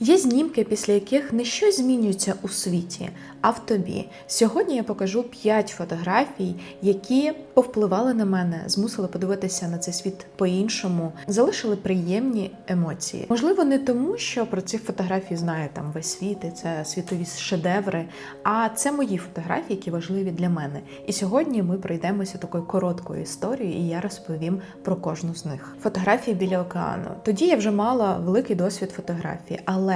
Є знімки, після яких не щось змінюється у світі, а в тобі. Сьогодні я покажу 5 фотографій, які повпливали на мене, змусили подивитися на цей світ по-іншому, залишили приємні емоції. Можливо, не тому, що про ці фотографії знає там весь світ, і це світові шедеври, а це мої фотографії, які важливі для мене. І сьогодні ми пройдемося такою короткою історією, і я розповім про кожну з них. Фотографії біля океану. Тоді я вже мала великий досвід фотографії, але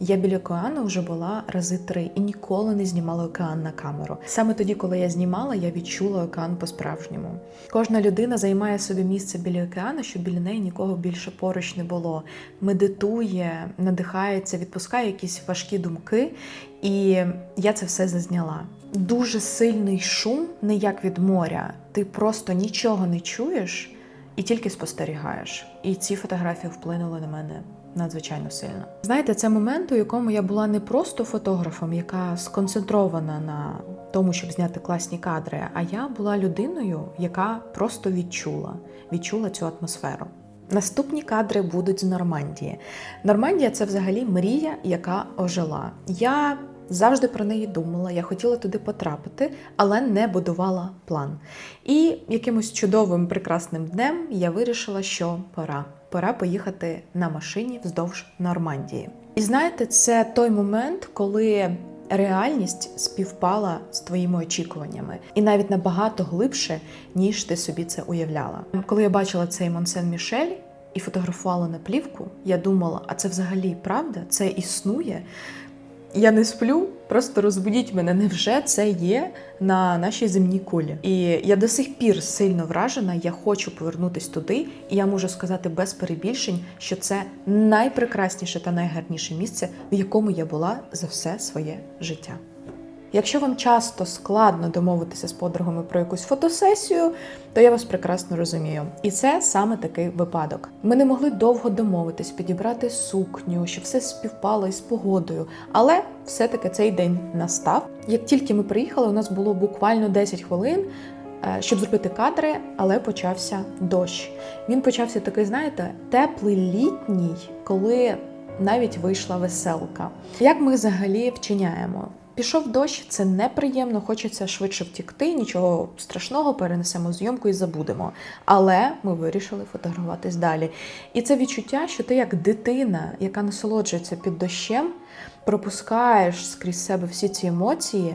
я біля океану вже була рази три і ніколи не знімала океан на камеру. Саме тоді, коли я знімала, я відчула океан по-справжньому. Кожна людина займає собі місце біля океану, щоб біля неї нікого більше поруч не було. Медитує, надихається, відпускає якісь важкі думки, і я це все зазняла. Дуже сильний шум, не як від моря. Ти просто нічого не чуєш і тільки спостерігаєш. І ці фотографії вплинули на мене надзвичайно сильно. Знаєте, це момент, у якому я була не просто фотографом, яка сконцентрована на тому, щоб зняти класні кадри, а я була людиною, яка просто відчула, відчула цю атмосферу. Наступні кадри будуть з Нормандії. Нормандія це взагалі мрія, яка ожила. Я завжди про неї думала, я хотіла туди потрапити, але не будувала план. І якимось чудовим прекрасним днем я вирішила, що пора. Пора поїхати на машині вздовж Нормандії. І знаєте, це той момент, коли реальність співпала з твоїми очікуваннями, і навіть набагато глибше, ніж ти собі це уявляла. Коли я бачила цей Монсен Мішель і фотографувала на плівку, я думала, а це взагалі правда? Це існує? Я не сплю, просто розбудіть мене. Невже це є на нашій земній кулі? І я до сих пір сильно вражена. Я хочу повернутись туди, і я можу сказати без перебільшень, що це найпрекрасніше та найгарніше місце, в якому я була за все своє життя. Якщо вам часто складно домовитися з подругами про якусь фотосесію, то я вас прекрасно розумію. І це саме такий випадок. Ми не могли довго домовитись, підібрати сукню, щоб все співпало із погодою. Але все-таки цей день настав. Як тільки ми приїхали, у нас було буквально 10 хвилин. е, Щоб зробити кадри, але почався дощ. Він почався такий, знаєте, теплий літній, коли навіть вийшла веселка. Як ми взагалі вчиняємо? Пішов дощ, це неприємно, хочеться швидше втікти, нічого страшного, перенесемо зйомку і забудемо. Але ми вирішили фотографуватись далі. І це відчуття, що ти як дитина, яка насолоджується під дощем, пропускаєш скрізь себе всі ці емоції.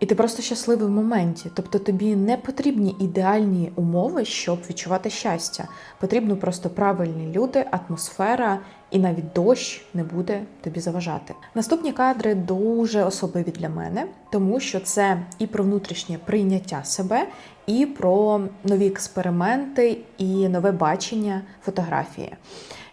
І ти просто щасливий в моменті. Тобто тобі не потрібні ідеальні умови, щоб відчувати щастя. Потрібно просто правильні люди, атмосфера, і навіть дощ не буде тобі заважати. Наступні кадри дуже особливі для мене, тому що це і про внутрішнє прийняття себе, і про нові експерименти і нове бачення фотографії.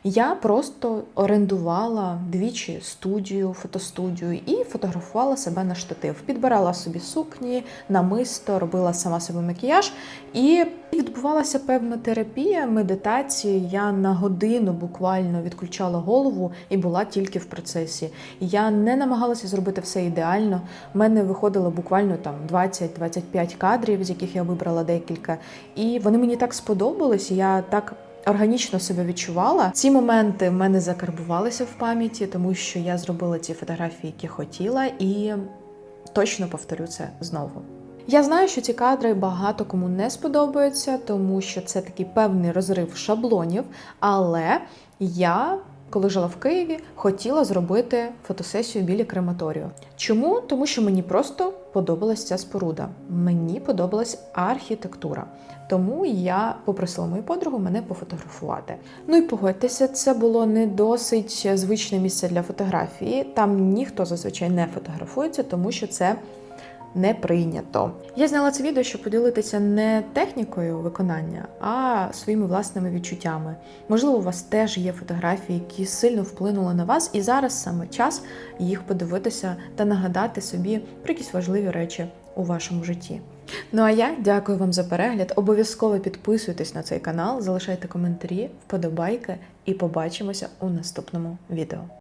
Я просто орендувала двічі студію, фотостудію і фотографувала себе на штатив. Підбирала собі сукні, намисто, робила сама себе макіяж, і відбувалася певна терапія, медитації. Я на годину буквально відключала голову і була тільки в процесі. Я не намагалася зробити все ідеально. У мене виходило буквально там 20-25 кадрів, з яких я вибрала декілька. І вони мені так сподобались. Я так органічно себе відчувала. Ці моменти в мене закарбувалися в пам'яті, тому що я зробила ті фотографії, які хотіла, і точно повторю це знову. Я знаю, що ці кадри багато кому не сподобаються, тому що це такий певний розрив шаблонів. Але я, коли жила в Києві, хотіла зробити фотосесію біля крематорію. Чому? Тому що мені просто подобалась ця споруда. Мені подобалась архітектура. Тому я попросила мою подругу мене пофотографувати. Ну і погодьтеся, це було не досить звичне місце для фотографії. Там ніхто зазвичай не фотографується, тому що це не прийнято. Я зняла це відео, щоб поділитися не технікою виконання, а своїми власними відчуттями. Можливо, у вас теж є фотографії, які сильно вплинули на вас, і зараз саме час їх подивитися та нагадати собі про якісь важливі речі у вашому житті. Ну а я дякую вам за перегляд. Обов'язково підписуйтесь на цей канал, залишайте коментарі, вподобайки і побачимося у наступному відео.